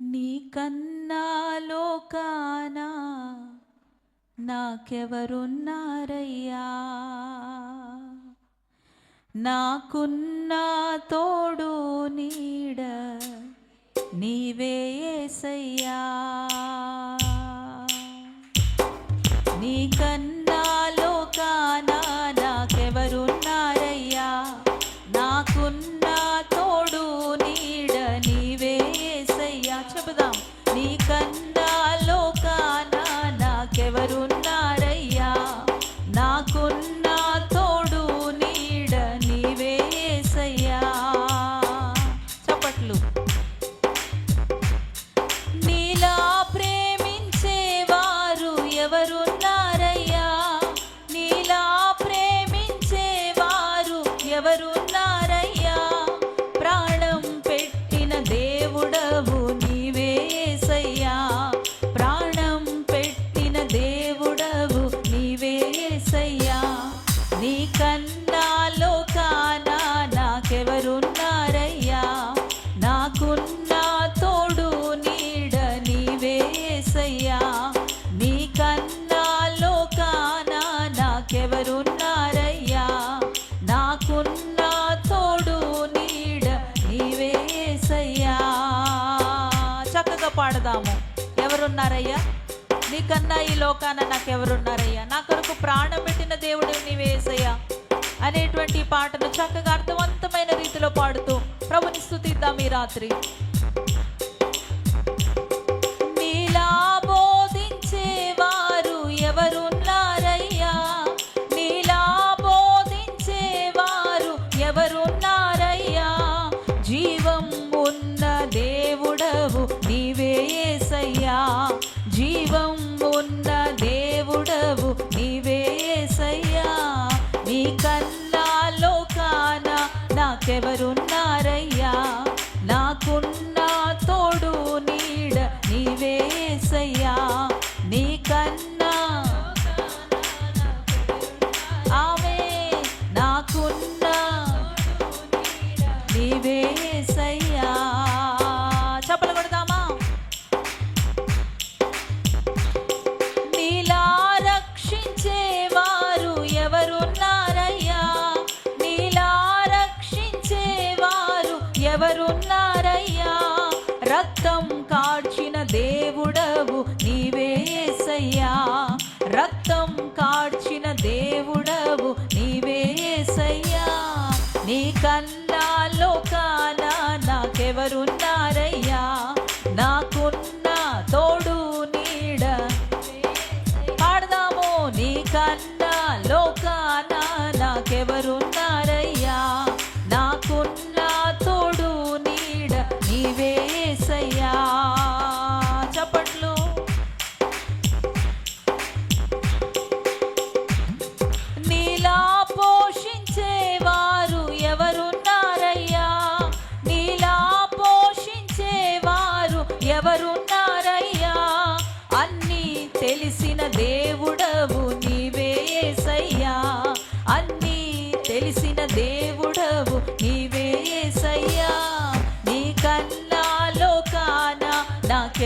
నీకన్నా లోకానా? నాకెవరున్నారయ్యా? నాకున్న తోడు నీడ నీవే ఏసయ్యా. నీకన్నా పాడదాము ఎవరున్నారయ్యా? నీకన్నా ఈ లోకాన నాకెవరున్నారయ్యా? నా కొరకు ప్రాణం పెట్టిన దేవుడు నీవేసయ్యా అనేటువంటి పాటను చక్కగా అర్థవంతమైన రీతిలో పాడుతూ ప్రభుని స్థుతిద్దాం ఈ రాత్రి.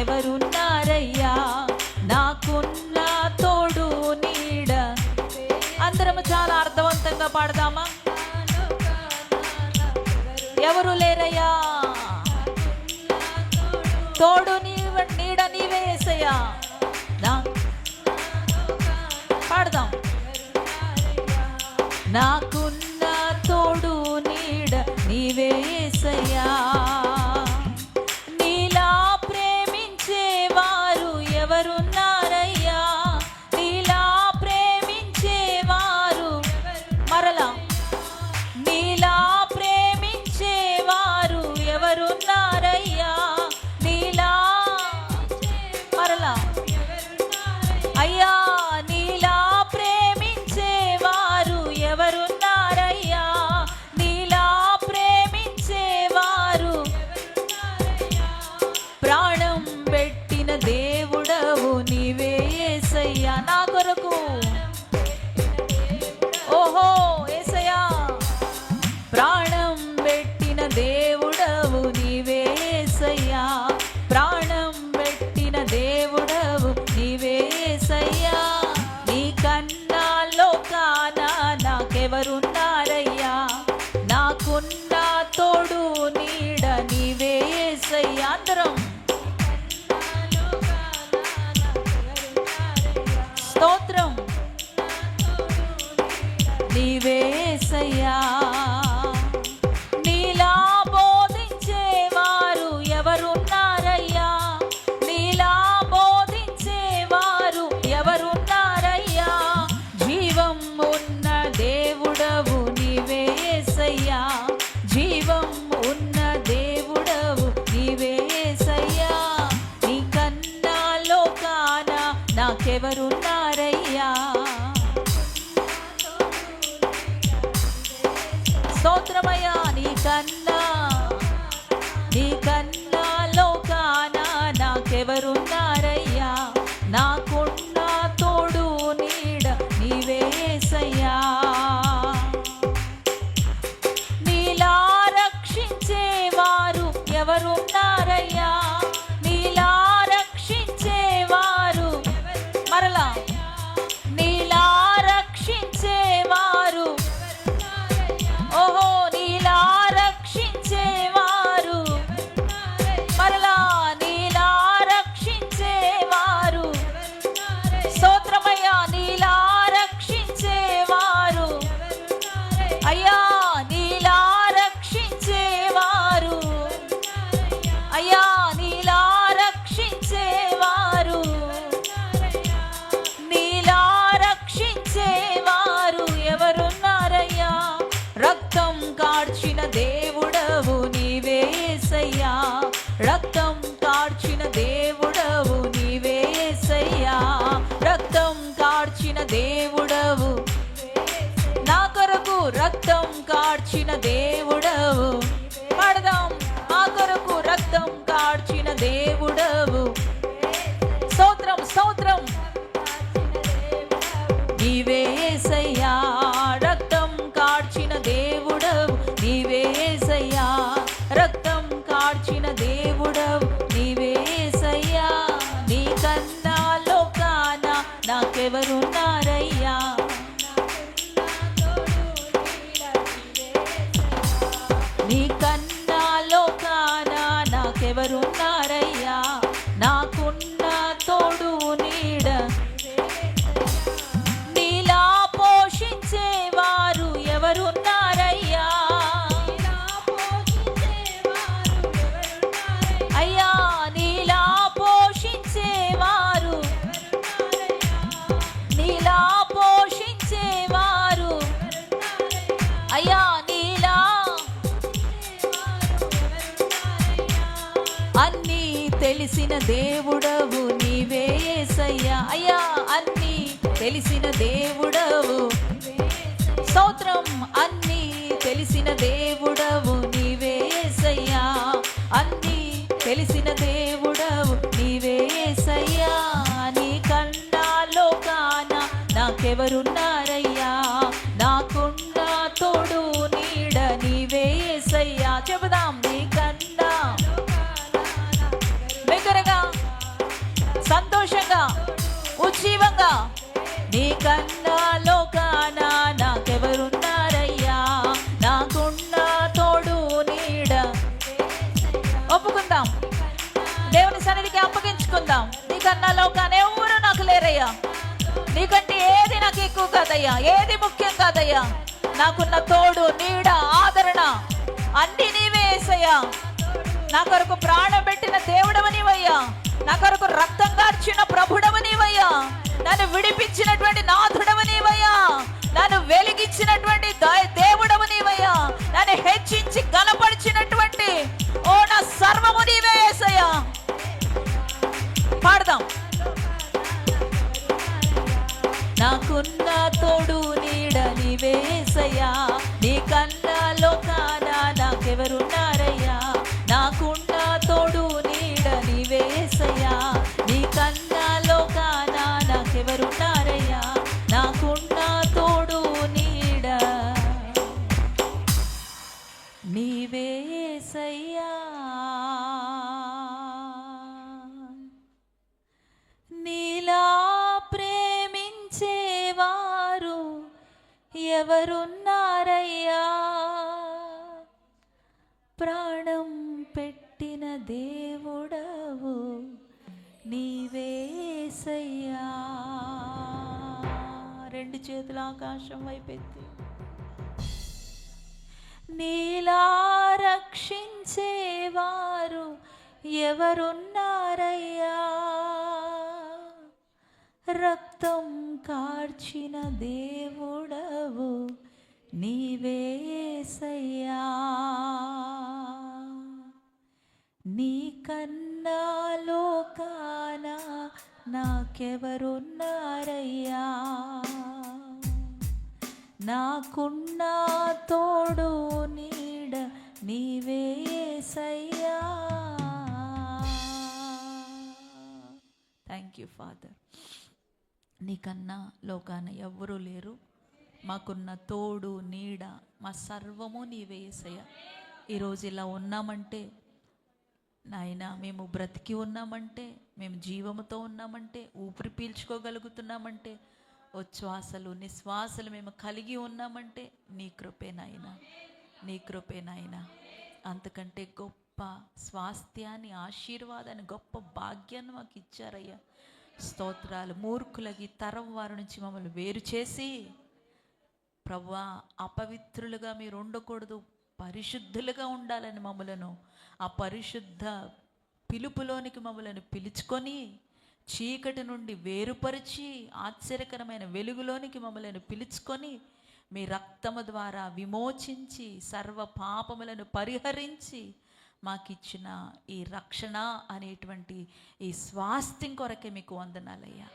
ఎవరున్నారయ్యా? నాకున్న తోడు నీడ. అందరం చాలా అర్థవంతంగా పాడదామా? ఎవరు లేరయ్యా? తోడు నీవ నీడ నీవేసయ్యా పాడదాం. నాకున్న latina de తెలిసిన దేవుడవు. స్తోత్రం అన్ని తెలిసిన దేవుడవు. నీవేసయ్యా అన్ని తెలిసిన దేవుడవు. నీవేసయ్యా నీ కన్నాలో కాన నాకెవరున్నారయ్యా? నాకుండా తోడు నీడ నీవేసయ్యా చెబుదాం. కన్నా లోకాన నాకెవరున్నారయ్యా? నాకున్న తోడు నీడ. ఒప్పుకుందాం. దేవుని సన్నిధికి అప్పగించుకుందాం. నీకన్నా లోకాన ఎవరు నాకు లేరయ్యా. నీకంటే ఏది నాకు ఎక్కువ కాదయ్యా? ఏది ముఖ్యం కాదయ్యా? నాకున్న తోడు నీడ ఆదరణ అన్ని నీవే వేసయ్యా నా కొరకు ప్రాణం పెట్టిన దేవుడవనివయ్యా. నా కొరకు రక్తం కార్చిన ప్రభుడవనివయ్యా. నన్ను విడిపించినటువంటి నాథుడవు నన్ను వెలిగించినటువంటి దేవుడవు ప్రాణం పెట్టిన దేవుడవు నీవేసయ్యా రెండు చేతుల ఆకాశం వైపెత్తి నీలా రక్షించేవారు ఎవరున్నారయ్యా? రక్తం కార్చిన దేవుడవు నీవేసయ్యా నీ కన్నా లోకాన నాకెవరున్నారయ్యా? నాకున్న తోడు నీడ నీవేసయ్యా థ్యాంక్ యూ ఫాదర్ నీకన్నా లోకాన ఎవ్వరూ లేరు. మాకున్న తోడు నీడ మా సర్వము నీవేసయ్యా ఈరోజు ఇలా ఉన్నామంటే నాయన మేము బ్రతికి ఉన్నామంటే మేము జీవముతో ఉన్నామంటే ఊపిరి పీల్చుకోగలుగుతున్నామంటే ఉచ్ఛ్వాసలు నిశ్వాసలు మేము కలిగి ఉన్నామంటే నీ కృపే నాయన నీ కృపే నాయన. అంతకంటే గొప్ప స్వాస్థ్యాన్ని ఆశీర్వాదాన్ని గొప్ప భాగ్యాన్ని మాకు ఇచ్చారయ్యా. స్తోత్రాలు మూర్ఖులకి తరం వారి నుంచి మమ్మల్ని వేరు చేసి ప్రవ్వా అపవిత్రులుగా మీరు ఉండకూడదు పరిశుద్ధులుగా ఉండాలని మమ్మలను. ఆ పరిశుద్ధ పిలుపులోనికి మమ్మలను పిలుచుకొని చీకటి నుండి వేరుపరిచి ఆశ్చర్యకరమైన వెలుగులోనికి మమ్మలను పిలుచుకొని మీ రక్తము ద్వారా విమోచించి సర్వ పాపములను పరిహరించి మాకిచ్చిన ఈ రక్షణ అనేటువంటి ఈ స్వాస్థ్యం కొరకే మీకు వందనాలయ్యా.